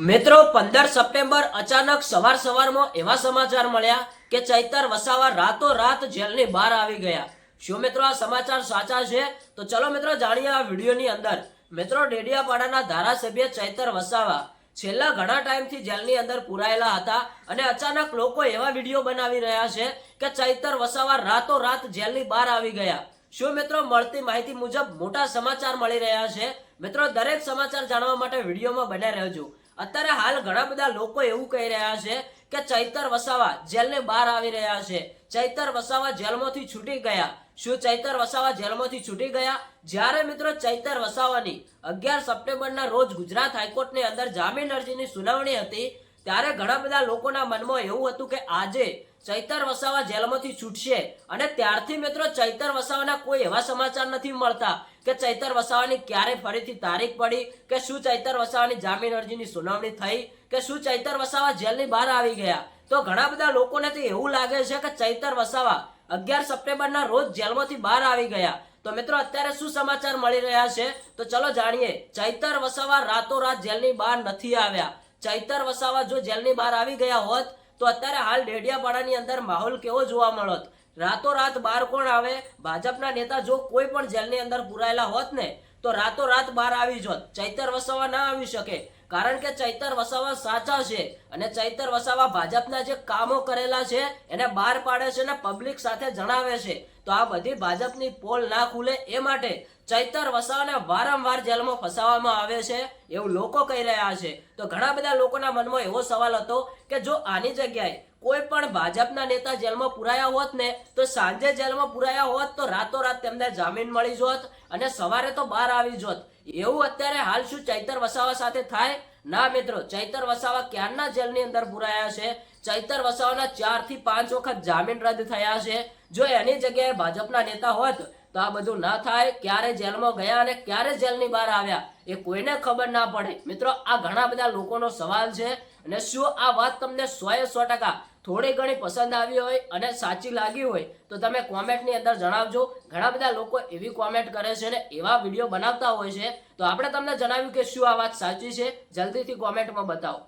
મિત્રો, પંદર સપ્ટેમ્બર અચાનક સવાર સવારમાં એવા સમાચાર મળ્યા કે ચૈતર વસાવા રાતો રાત જેલની બહાર આવી ગયા. શું મિત્રો આ સમાચાર સાચા છે? તો ચલો મિત્રો, જાણીએ આ વિડીયોની અંદર. મિત્રો, ડેડિયાપાડાના ધારાસભ્ય ચૈતર વસાવા છેલ્લા ઘણા ટાઈમથી જેલની અંદર પુરાયેલા હતા અને અચાનક લોકો એવા વીડિયો બનાવી રહ્યા છે કે ચૈતર વસાવા રાતો રાત જેલની બહાર આવી ગયા. શું મિત્રો, મળતી માહિતી મુજબ મોટા સમાચાર મળી રહ્યા છે? મિત્રો, દરેક સમાચાર જાણવા માટે વિડીયોમાં બન્યા રહેજો. અત્યારે હાલ ઘણા બધા લોકો એવું કહી રહ્યા છે કે ચૈતર વસાવા જેલને બહાર આવી રહ્યા છે. ચૈતર વસાવા જેલમાંથી છૂટી ગયા. શું ચૈતર વસાવા જેલમાંથી છૂટી ગયા? જ્યારે મિત્રો ચૈતર વસાવાની અગિયાર સપ્ટેમ્બરના રોજ ગુજરાત હાઈકોર્ટની અંદર જામીન અરજીની સુનાવણી હતી ત્યારે ઘણા બધા લોકોના મનમાં એવું હતું કે આજે ચૈતર વસાવા જેલમાંથી છૂટશે અને ત્યારથી મિત્રો ચૈતર વસાવાના કોઈ એવા સમાચાર નથી મળતા કે ચૈતર વસાવાની ક્યારે ફરીથી તારીખ પડી, કે શું ચૈતર વસાવાની જામીન અરજીની સુનાવણી થઈ, કે શું ચૈતર વસાવા જેલની બહાર આવી ગયા. તો ઘણા બધા લોકોને તો એવું લાગે છે કે ચૈતર વસાવા અગિયાર સપ્ટેમ્બરના રોજ જેલમાંથી બહાર આવી ગયા. તો મિત્રો અત્યારે શું સમાચાર મળી રહ્યા છે? તો ચલો જાણીએ. ચૈતર વસાવા રાતોરાત જેલની બહાર નથી આવ્યા. ચૈતર વસાવા જો જેલની બહાર આવી ગયા હોત, તો અત્યારે હાલ ડેડિયાપાડાની અંદર માહોલ કેવો જોવા મળત? રાતોરાત બહાર કોણ આવે? ભાજપના નેતા જો કોઈ પણ જેલની અંદર પુરાયેલા હોત ને, તો રાતોરાત બહાર આવી જોત. ચૈતર વસાવા ના આવી શકે. કારણ કે ચૈતર વસાવા સાચા છે અને ચૈતર વસાવા ભાજપના જે કામો કરેલા છે, એને બહાર પાડે છે અને પબ્લિક સાથે જણાવે છે. તો આ બધી ભાજપની પોલ ના ખુલે એ માટે ચૈતર વસાવાને વારંવાર જેલમાં ફસાવવામાં આવે છે એવું લોકો કહી રહ્યા છે. તો ઘણા બધા લોકોના મનમાં એવો સવાલ હતો કે જો આની જગ્યાએ કોઈ પણ ભાજપના નેતા જેલમાં પુરાયા હોત ને, તો સાંજે જેલમાં પુરાયા હોત તો રાતોરાત તેમને જામીન મળી જોત અને સવારે તો બહાર આવી જોત. એવું અત્યારે હાલ શું ચૈતર વસાવા સાથે થાય? ના મિત્રો, ચૈતર વસાવા ક્યારના જેલની અંદર પુરાયા છે? ચૈતર વસાવાના ચારથી પાંચ વખત જામીન રદ થયા છે. જો એની જગ્યાએ ભાજપના નેતા હોત, તો આ બધું ના થાય. ક્યારે જેલમાં ગયા અને ક્યારે જેલની બહાર આવ્યા, એ કોઈને ખબર ના પડે. મિત્રો, આ ઘણા બધા લોકોનો સવાલ છે અને શું આ વાત તમને સો એ સો ટકા થોડી ઘણી પસંદ આવી હોય અને સાચી લાગી હોય, તો તમે કોમેન્ટની અંદર જણાવજો. ઘણા બધા લોકો એવી કોમેન્ટ કરે છે ને એવા વીડિયો બનાવતા હોય છે. તો આપણે તમને જણાવ્યું કે શું આ વાત સાચી છે. જલ્દીથી કોમેન્ટમાં બતાવો.